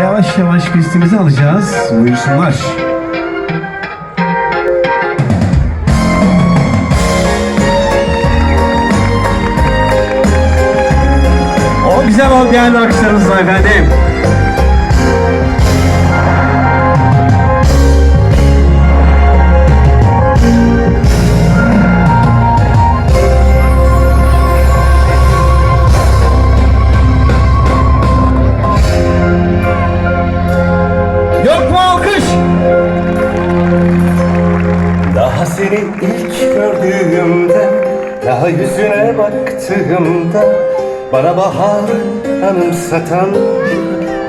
Yavaş yavaş pistimizi alacağız. Buyursunlar. O güzel ol değerli alkışlarınızla efendim. Mu alkış? Daha seni ilk gördüğümde Daha yüzüne baktığımda Bana baharı anımsatan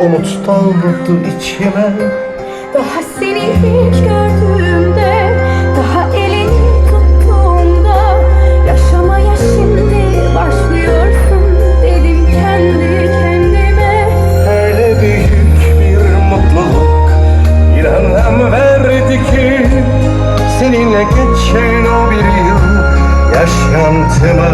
Umut daldı içime Daha seni ilk gördüğümde Geçen o bir yıl Yaşantıma